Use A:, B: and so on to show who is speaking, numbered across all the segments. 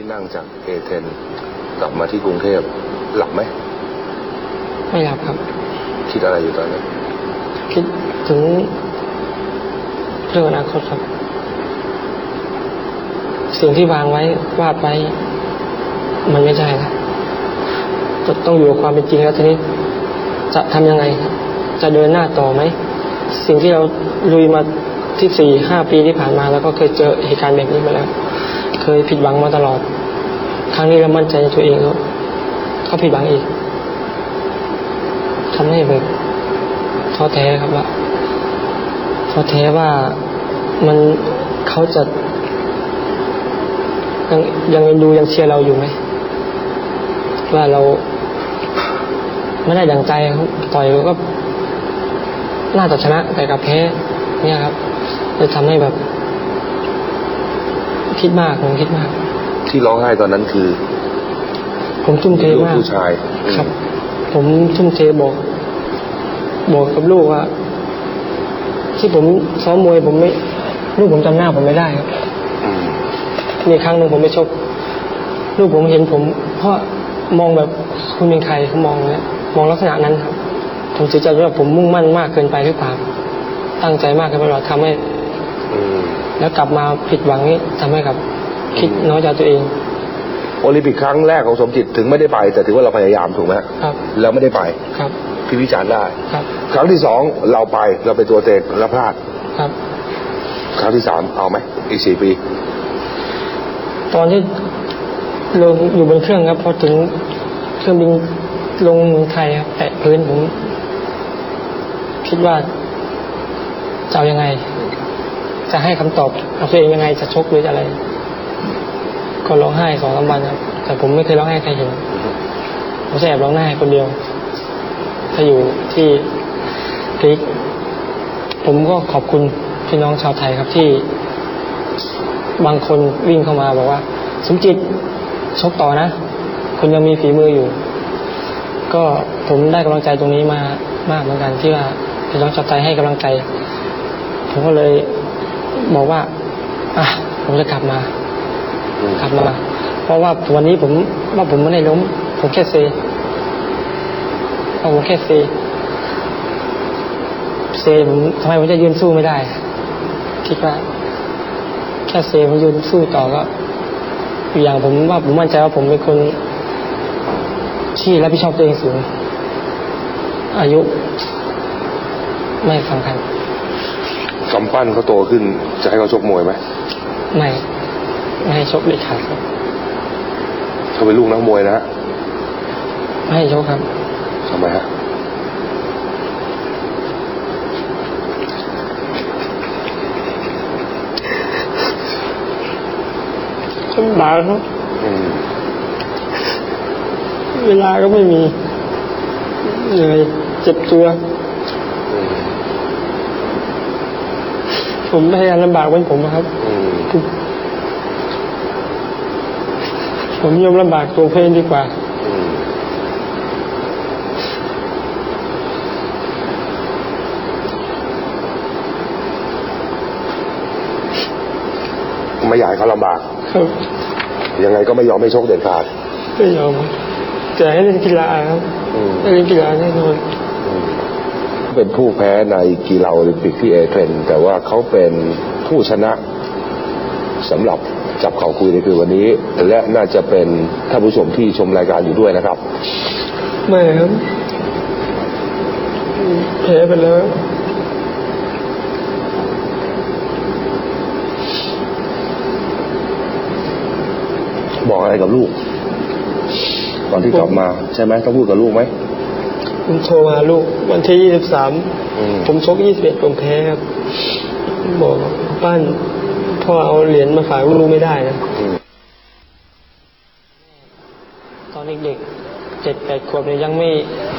A: ที่นั่งจากเอเธนกลับมาที่กรุงเทพหลับไหม
B: ไม่หลับครับ
A: คิดอะไรอยู่ตอนนี้น
B: คิดถึงเรื่องอนาคตครับ สิ่งที่วางไว้วาดไว้ มันไม่ใช่ครับจะต้องอยู่กับความเป็นจริงแล้วทีนี้ จะทำยังไงครับจะเดินหน้าต่อไหม สิ่งที่เราลุยมาที่สี่ห้าปีที่ผ่านมา แล้วก็เคยเจอเหตุการณ์แบบนี้มาแล้ว เคยผิดหวังมาตลอด ครั้งนี้เรามั่นใจในตัวเองแล้วก็ผิดหวังอีกทำให้แบบท้อแท้ครับว่าท้อแท้ว่ามันเขาจะยังยังดูยังเชียร์เราอยู่ไหมว่าเราไม่ได้ดังใจต่อยก็น่าจะชนะแต่กับแพ้เนี่ยครับเลยทำให้แบบ คิดมากผมคิดมาก
A: ที่ร้องไห้ตอนนั้นคือ
B: ผมทุ่มเท
A: ลูก
B: มาก
A: ผู้ชาย
B: ครับ ผมทุ่มเทบอก บอกกับลูกว่า ที่ผมซ้อมมวยผมไม่ ลูกผมจำหน้าผมไม่ได้ครับ
A: อืม
B: มีครั้งหนึ่งผมไปชกลูกผมเห็นผมเพราะมองแบบคุณเป็นใครเขามองเนี่ยมองลักษณะนั้นครับ ผมเสียใจว่าผมมุ่งมั่นมากเกินไปหรือเปล่าตั้งใจมากเกินไปหรอทำให้
A: อืม
B: แล้วกลับมาผิดหวังนี้ทำให้กับ คิดน้อยใจตัวเอง
A: โอลิมปิกครั้งแรกของสมจิตถึงไม่ได้ไป แต่ถือว่าเราพยายามถูกไหม
B: ครับ
A: แล้วไม่ได้ไป
B: ครับ
A: พี่วิจารณ์ได้
B: ครับ
A: ครั้งที่สองเราไปเราเป็นตัวเต็งแล้วพลาด
B: ครับ
A: ครั้งที่สามเอาไหมอีกสี่ปี
B: ตอนที่ลงอยู่บนเครื่องครับพอถึงเครื่องบินลงเมืองไทยครับแตะพื้นผมคิดว่าจะเอายังไง จะให้คำตอบกับตัวเองยังไงจะชกหรืออะไร ก็ร้องไห้สองสามวันครับ แต่ผมไม่เคยร้องไห้ใครเห็นผมจะแอบร้องไห้คนเดียว ถ้าอยู่ที่พลิกผมก็ขอบคุณพี่น้องชาวไทยครับที่ บางคนวิ่งเข้ามาบอกว่า สมจิตชกต่อนะคุณยังมีฝีมืออยู่ ก็ผมได้กำลังใจตรงนี้มามากเหมือนกันที่ว่าพี่น้องชาวไทยให้กำลังใจ ผมก็เลย บอกว่า อะผมจะกลับมา กลับมา เพราะว่าวันนี้ผมว่าผมไม่ได้ล้ม ผมแค่เซเอาผมแค่เซเซผมทำไมผมจะยืนสู้ไม่ได้ คิดว่า แค่เซผมยืนสู้ต่อก็อีกอย่างผมว่าผมมั่นใจว่าผมเป็นคนที่รับผิดชอบตัวเองสูง อายุ ไม่สำคัญ
A: กำปั้นเขาโตขึ้น จะให้เขาชกมวยไหม
B: ไม่ไม่ให้ชกเด็ดขาดครับ
A: เขาเป็นลูกนักมวยนะฮะ
B: ไม่ให้ชกครับ
A: ทำไมฮะ
B: ลำบากครับ
A: อืม
B: เวลาก็ไม่มีเหนื่อยเจ็บตัว
A: อืม
B: ผมพยายามลำบากเป็นผมนะครับ
A: อืม
B: ผมยอมลำบากตัวเพลงดีกว่า
A: อืมไม่อยากให้เขาลำบาก
B: ครับ
A: ยังไงก็ไม่ยอมให้ชกเด็ดขาด
B: ไม่ยอมจะให้เล่นกีฬาครับ
A: อืม
B: ให้เล่นกีฬาแน่นอน
A: เป็นผู้แพ้ในกีฬาโอลิมปิกที่เอเธนส์แต่ว่าเขาเป็นผู้ชนะสำหรับจับเข่าคุยในคืนวันนี้ และน่าจะเป็นท่านผู้ชมที่ชมรายการอยู่ด้วยนะครับ
B: ไม่ครับแพ้ไปแล้ว
A: บอกอะไรกับลูก ตอนที่กลับมาใช่ไหมต้องพูดกับลูกไหม
B: ผมโทรมาลูกวันที่ยี่สิบสาม
A: อืม
B: ผมชกยี่สิบเอ็ดผมแพ้ครับ บอกว่าป้านพ่อเอาเหรียญมาฝากลูกไม่ได้นะ
A: อืม
B: ตอนเด็กๆเจ็ดแปดขวบเนี่ยยังไม่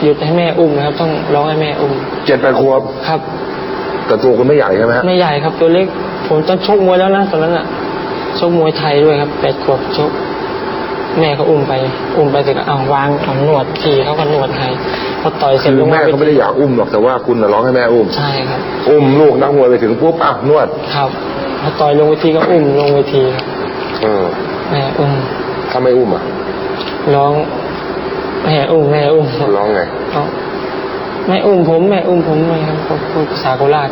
B: หยุดให้แม่อุ้มนะครับ ต้องร้องให้แม่อุ้ม
A: เจ็ดแปดขวบ
B: ครับ
A: แต่ตัวคุณไม่ใหญ่ใช่ไหมฮะ
B: ไม่ใหญ่ครับตัวเล็ก ผมตอนชกมวยแล้วนะตอนนั้นอะชกมวยไทยด้วยครับแปดขวบชก แม่เขาอุ้มไป อุ้มไปเสร็จก็เอาวางเอานวดทีเขาก็นวดให้พอต่อยเสร็จ
A: คือ
B: ลง
A: แม่
B: มา
A: เขาไม่ได้อยากอุ้มหรอกแต่ว่าคุณน่ะร้องให้แม่อุ้ม
B: ใช่ครับ
A: อุ้มลูกนักมวยไปถึงปุ๊บอะนวด
B: ครับพอต่อยลงเวทีก็อุ้มลงเวทีครับ
A: เออ
B: แม่อุ้ม
A: ถ้าไม่อุ้มอะ
B: ร้องแม่อุ้มแม่อุ้ม
A: ร้องไง
B: เอาแม่อุ้มผมแม่อุ้มผมไงครับผมพูดภาษาโคราช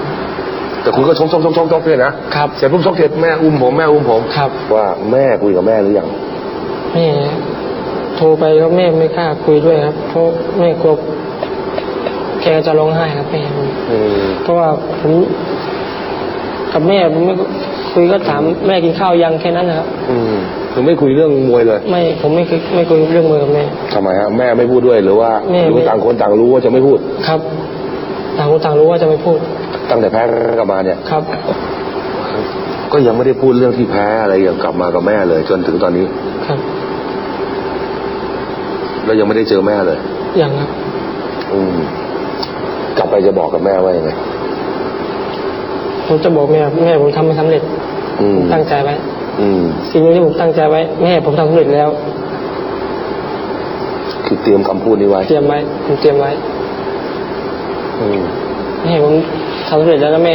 A: แต่คุณก็ชกชกชกชกชกเนี่ยนะครับเสร็จปุ๊บชกเสร็จแม่อุ้มผมแม่อุ้มผม
B: ครับ
A: ว่าแม่คุยกับแม่หรือยัง
B: แม่โทรไปก็แม่ไม่กล้าคุยด้วยครับ เพราะแม่กลัวแกจะร้องไห้ครับแม่
A: อืม
B: เพราะว่าผมกับแม่ผมไม่คุยก็ถามแม่กินข้าวยังแค่นั้นนะครับ
A: อืมคือไม่คุยเรื่องมวยเลย
B: ไม่ผมไม่เคยไม่คุยเรื่องมือกับแม่
A: ทำไมฮะแม่ไม่พูดด้วยหรือว่า
B: แม่
A: หรือ
B: ไม่
A: ต่างคนต่างรู้ว่าจะไม่พูด
B: ครับ ต่างคนต่างรู้ว่าจะไม่พูด
A: ตั้งแต่แพ้กลับมาเนี่ย
B: ครับ
A: ก็ยังไม่ได้พูดเรื่องที่แพ้อะไรอย่างกลับมากับแม่เลย จนถึงตอนนี้
B: ครับ
A: แล้วยังไม่ได้เจอแม่เลย
B: อย่างครับ
A: อืม กลับไปจะบอกกับแม่ว่ายังไง
B: ผมจะบอกแม่แม่ผมทำไม่สำเร็จ
A: อืม
B: ตั้งใจไว้
A: อืม
B: สิ่งที่ผมตั้งใจไว้ แม่ผมทำสำเร็จแล้ว
A: คือเตรียมคำพูดนี้ไว้
B: เตรียมไว้ผมเตรียมไว้
A: อืม
B: แม่ผมทำสำเร็จแล้วนะแม่